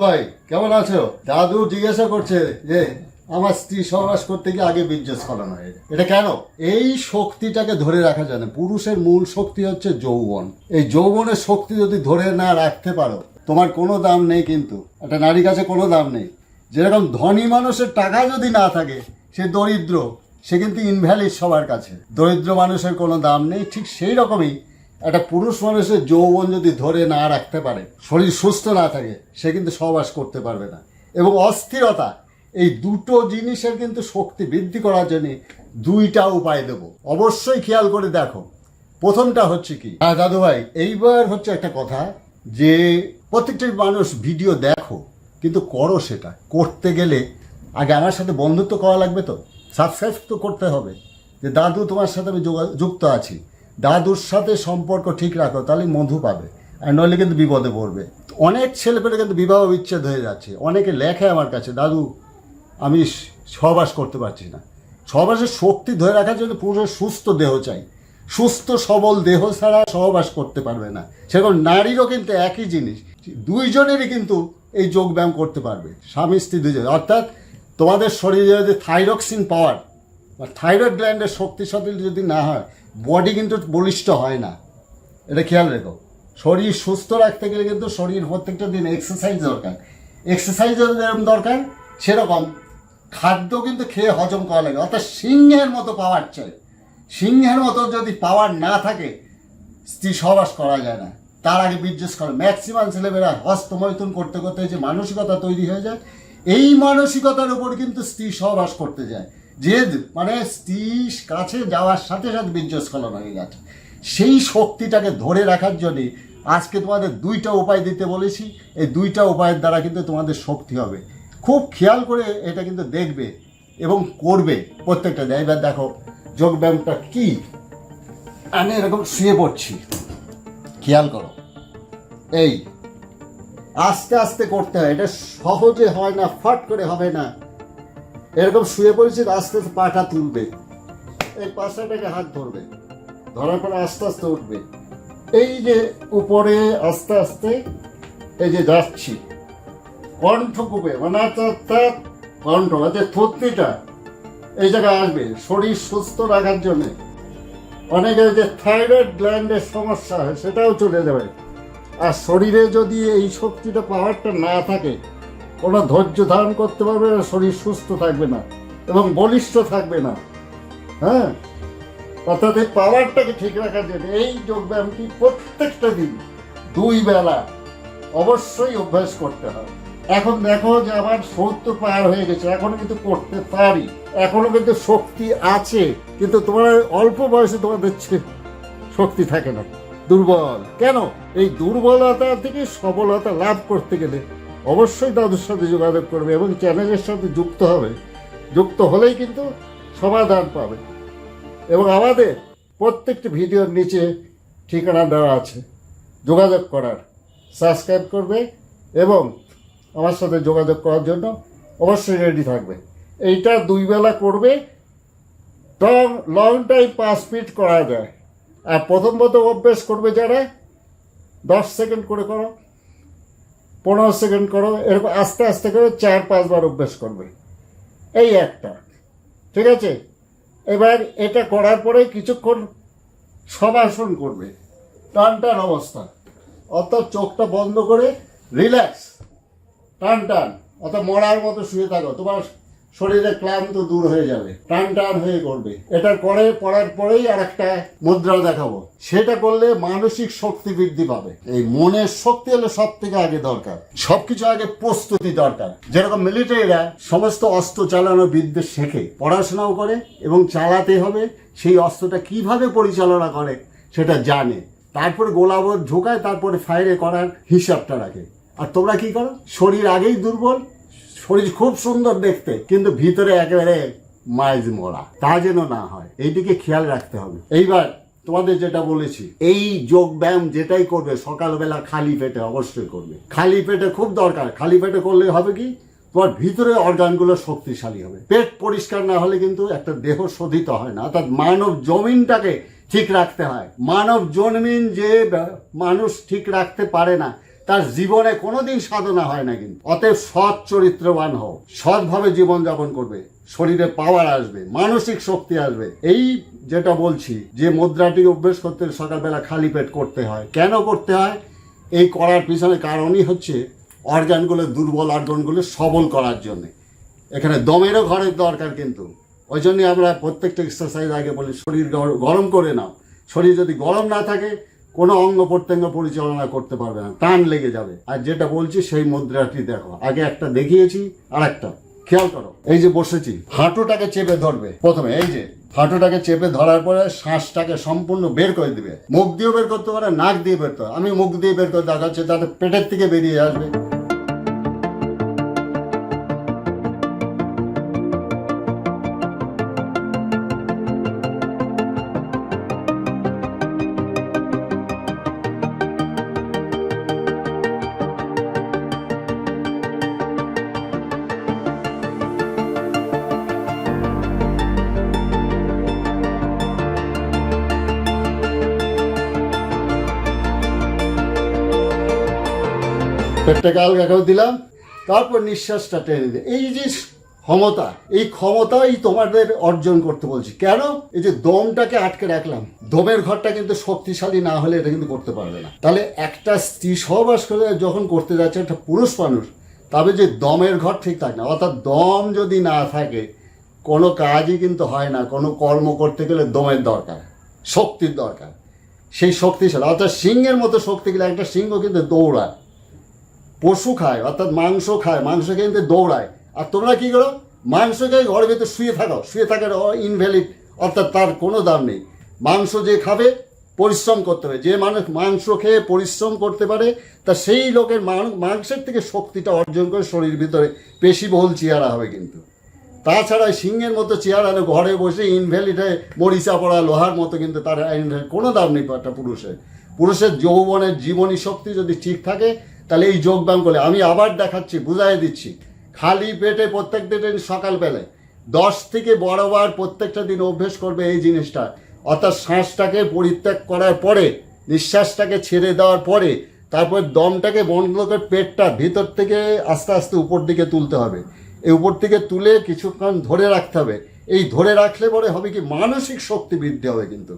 ভাই, কেমন আছো? দাদু জিজ্ঞাসা করছে যে, আমার স্ত্রী সহবাস করতে গিয়ে আগে বীর্য স্খলন হয়ে। যায়। এটা কেন? এই শক্তিটাকে ধরে রাখা যায় না। পুরুষের মূল শক্তি হচ্ছে যৌবন। এই যৌবনের শক্তি যদি ধরে না রাখতে পারো, তোমার কোনো দাম নেই কিন্তু। একটা নারীর কাছে কোনো দাম নেই। যেরকম ধনী মানুষের টাকা যদি না থাকে, সে দরিদ্র, সে কিন্তু ইনভ্যালিড সবার কাছে। দরিদ্র মানুষের কোনো দাম নেই। ঠিক সেই রকমই একটা পুরুষ মানুষের যৌবন যদি ধরে না রাখতে পারে, শরীর সুস্থ না থাকে, সে কিন্তু সহবাস করতে পারবে না। এবং অস্থিরতা, এই দুটো জিনিসের কিন্তু শক্তি বৃদ্ধি করার জন্য দুইটা উপায় দেব। অবশ্যই খেয়াল করে দেখো। প্রথমটা হচ্ছে কি? হ্যাঁ দাদু ভাই এইবার হচ্ছে একটা কথা যে, প্রত্যেকটি মানুষ ভিডিও দেখো, কিন্তু করো সেটা। করতে গেলে আগে আমার সাথে বন্ধুত্ব করা লাগবে তো? সাবস্ক্রাইব তো করতে হবে। যে, দাদু তোমার সাথে আমি যুক্ত আছি। দাদুর সাথে সম্পর্ক ঠিক রাখো, তাহলে মধু পাবে। আর নইলে কিন্তু বিপদে পড়বে। অনেক ছেলেপেলে কিন্তু বিবাহ বিচ্ছেদ হয়ে যাচ্ছে। অনেকে লেখে আমার কাছে, দাদু, আমি সহবাস করতে পারছি না। সহবাসের শক্তি ধরে রাখার জন্য পুরুষের সুস্থ দেহ চাই। সুস্থ, সবল দেহ ছাড়া সহবাস করতে পারবে না। সেরকম নারীরও কিন্তু একই জিনিস। দুইজনেরই কিন্তু এই যোগ ব্যায়াম করতে পারবে, স্বামী, স্ত্রী দুজন অর্থাৎ তোমাদের শরীরে যদি থাইরক্সিন পাওয়ার বা থাইরয়েড গ্ল্যান্ডের শক্তিশালী যদি না হয় বডি কিন্তু বলিষ্ঠ হয় না। এটা খেয়াল রেখো। শরীর সুস্থ রাখতে গেলে কিন্তু শরীর প্রত্যেকটা দিন এক্সারসাইজ দরকার। এক্সারসাইজ যেরকম দরকার, সেরকম খাদ্য কিন্তু খেয়ে হজম করা লাগে। অর্থাৎ সিংহের মতো পাওয়ার চাই সিংহের মতো যদি পাওয়ার না থাকে, স্ত্রী সহবাস করা যায় না। তার আগে বীর্যস করে। ম্যাক্সিমাম ছেলেমেয়েরা হস্তমৈথুন করতে করতে যে মানসিকতা তৈরি হয়ে যায়, এই মানসিকতার উপর কিন্তু স্ত্রী সহবাস করতে যায়। যে মানে স্ত্রীর কাছে যাওয়ার সাথে সাথে বীর্যস্খলন হয়ে গেছে। সেই শক্তিটাকে ধরে রাখার জন্যে আজকে তোমাদের দুইটা উপায় দিতে বলেছি। এই দুইটা উপায়ের দ্বারা কিন্তু তোমাদের শক্তি হবে। খুব খেয়াল করে এটা কিন্তু দেখবে এবং করবে প্রত্যেকটা। দেয় এবার দেখো, যোগব্যায়ামটা কি? আমি এরকম শুয়ে পড়ছি। খেয়াল করো। এই, আস্তে আস্তে করতে হয়। এটা সহজে হয় না, ফট করে হবে না। এরকম শুয়ে পড়েছি আস্তে আস্তে পাটা তুলবে। এই পাশাটাকে হাত ধরবে। ধরার পরে আস্তে আস্তে উঠবে। এই যে উপরে আস্তে আস্তে এই যে যাচ্ছি, কণ্ঠ কূপে মানে অর্থাৎ কণ্ঠ যে থত্তিটা এই জায়গায় আসবে। শরীর সুস্থ রাখার জন্যে। অনেকের যে থাইরয়েড গ্ল্যান্ডের সমস্যা হয়, সেটাও চলে যাবে। আর শরীরে যদি এই শক্তিটা পাওয়ারটা না থাকে কোনো ধৈর্য ধারণ করতে পারবে না, শরীর সুস্থ থাকবে না এবং বলিষ্ঠ থাকবে না। হ্যাঁ? অর্থাৎ এই পাওয়ারটাকে ঠিক রাখার জন্য এই যোগব্যায়ামটি প্রত্যেকটা দিন, দুই বেলা অবশ্যই অভ্যাস করতে হয়। এখন দেখো যে আমার সত্তর পার হয়ে গেছে, এখনও কিন্তু করতে পারি, এখনও কিন্তু শক্তি আছে, কিন্তু তোমার অল্প বয়সে তোমাদের শক্তি থাকে না, দুর্বল। কেন? এই দুর্বলতা থেকে সবলতা লাভ করতে গেলে অবশ্যই তাদের সাথে যোগাযোগ করবে এবং চ্যানেলের সাথে যুক্ত হবে। যুক্ত হলেই কিন্তু সমাধান পাবে। এবং আমাদের প্রত্যেকটি ভিডিওর নিচে ঠিকানা দেওয়া আছে। যোগাযোগ করার। সাবস্ক্রাইব করবে এবং আমার সাথে যোগাযোগ করার জন্য অবশ্যই রেডি থাকবে। এইটা দুই বেলা করবে। লং লং টাইম পাঁচ মিনিট করা যায়। আর প্রথম প্রথম অভ্যেস করবে যারা, দশ সেকেন্ড করে করো। পনেরো সেকেন্ড করো, এরকম আস্তে আস্তে করে চার, পাঁচবার অভ্যেস করবে। এই একটা, ঠিক আছে? এবার এটা করার পরে কিছুক্ষণ সবাসন করবে। টান টান অবস্থা। অর্থাৎ চোখটা বন্ধ করে রিল্যাক্স। টান টান অর্থাৎ মরার মতো শুয়ে থাকো। তোমার শরীরে ক্লান্ত দূর হয়ে যাবে টান টান হয়ে করবে। এটা করে, পড়ার পরেই আর একটা মুদ্রা দেখাবো। সেটা করলে মানসিক শক্তি বৃদ্ধি পাবে। এই মনের শক্তি হলো সব থেকে আগে দরকার। সবকিছু আগে প্রস্তুতি দরকার। যেরকম মিলিটারিরা সমস্ত অস্ত্র চালানো বিদ্যে শেখে, পড়াশোনাও করে এবং চালাতে হবে, সেই অস্ত্রটা কীভাবে পরিচালনা করে সেটা জানে। তারপরে গোলাবর ঢোকায়, তারপরে ফায়ারে করার হিসাবটা রাখে। আর তোমরা কি করো? শরীর আগেই দুর্বল শরীর খুব সুন্দর দেখতে, কিন্তু ভিতরে একেবারে মাইজ মরা তা যেন না হয়, এইদিকে খেয়াল রাখতে হবে। এইবার তোমাদের যেটা বলেছি, এই যোগ ব্যায়াম যেটাই করবে, সকালবেলা খালি পেটে অবশ্যই করবে। খালি পেটে খুব দরকার, খালি পেটে করলে হবে কি, তোমার ভিতরে অর্গানগুলো শক্তিশালী হবে। পেট পরিষ্কার না হলে কিন্তু একটা দেহ শোধিত হয় না, অর্থাৎ মানব জমিনটাকে ঠিক রাখতে হয়। মানব জন্মিন যে মানুষ ঠিক রাখতে পারে না তার জীবনে কোনোদিন সাধনা হয় না কিন্তু। অতএব সৎ চরিত্রবান হও। সৎভাবে জীবনযাপন করবে। শরীরে পাওয়ার আসবে, মানসিক শক্তি আসবে। এই যেটা বলছি, যে মুদ্রাটি অভ্যেস করতে সকালবেলা খালি পেট করতে হয়। কেন করতে হয়? এই করার পিছনে কারণই হচ্ছে অর্গানগুলো, দুর্বল অর্গানগুলো সবল করার জন্যে। এখানে দমেরও ঘরের দরকার কিন্তু। ওই জন্যই আমরা প্রত্যেকটা এক্সারসাইজ আগে বলি, শরীর গর- গরম করে নাও। শরীর যদি গরম না থাকে কোনো অঙ্গ প্রত্যঙ্গ পরিচালনা করতে পারবে না। টান লেগে যাবে। আর যেটা বলছি, সেই মুদ্রাটি দেখো। আগে একটা দেখিয়েছি আর একটা খেয়াল করো। এই যে বসেছি, হাঁটুটাকে চেপে ধরবে। প্রথমে এই যে, হাঁটুটাকে চেপে ধরার পরে শ্বাসটাকে সম্পূর্ণ বের করে দিবে। মুখ দিয়েও বের করতে পারে, নাক দিয়ে বের করতে আমি মুখ দিয়ে বের করে দেখাচ্ছি, তাতে পেটের থেকে বেরিয়ে আসবে। পেটটাকে আলগা করে দিলাম, তারপর নিঃশ্বাসটা টেনে দিই এই যে ক্ষমতা, এই ক্ষমতাই তোমাদের অর্জন করতে বলছি। কেন? এই যে দমটাকে আটকে রাখলাম, দমের ঘরটা কিন্তু শক্তিশালী না হলে এটা কিন্তু করতে পারবে না। তাহলে একটা স্ত্রী সহবাস করে যখন করতে যাচ্ছে, একটা পুরুষ মানুষ, তবে যে দমের ঘর ঠিক থাকে না। অর্থাৎ দম যদি না থাকে, কোনো কাজই কিন্তু হয় না, কোনো কর্ম করতে গেলে দমের দরকার, শক্তির দরকার। সেই শক্তিশালী, অর্থাৎ সিংহের মতো শক্তি গেলে একটা সিংহ কিন্তু দৌড়ায়। পশু খায়, অর্থাৎ মাংস খায়, মাংস খেয়ে কিন্তু দৌড়ায়। আর তোমরা কী করো? মাংস খেয়ে ঘরের ভেতরে শুয়ে থাকো। শুয়ে থাকার ইনভ্যালিড অর্থাৎ তার কোনো দাম নেই। মাংস যে খাবে, পরিশ্রম করতে হবে। যে মানুষ মাংস খেয়ে পরিশ্রম করতে পারে, তা সেই লোকের মাংসের থেকে শক্তিটা অর্জন করে শরীর ভিতরে পেশিবহুল চেহারা হবে কিন্তু। তাছাড়া সিংহের মতো আনে ঘরে বসে ইনভ্যালিড হয়ে মরিচা পড়া, লোহার মতো কিন্তু তার কোনো দাম নেই একটা পুরুষের। পুরুষের যৌবনের জীবনী শক্তি যদি ঠিক থাকে তাহলে এই যোগব্যায়াম করলে। আমি আবার দেখাচ্ছি, বুঝাই দিচ্ছি। খালি পেটে প্রত্যেক দিন সকালবেলায় দশ থেকে বারোবার প্রত্যেকটা দিন অভ্যেস করবে এই জিনিসটা। অর্থাৎ শ্বাসটাকে পরিত্যাগ করার পরে, নিঃশ্বাসটাকে ছেড়ে দেওয়ার পরে, তারপর দমটাকে বন্ধ করে পেটটা ভিতর থেকে আস্তে আস্তে উপর দিকে তুলতে হবে। এই উপর থেকে তুলে কিছুক্ষণ ধরে রাখতে হবে। এই ধরে রাখলে পরে হবে কি? মানসিক শক্তি বৃদ্ধি হবে কিন্তু।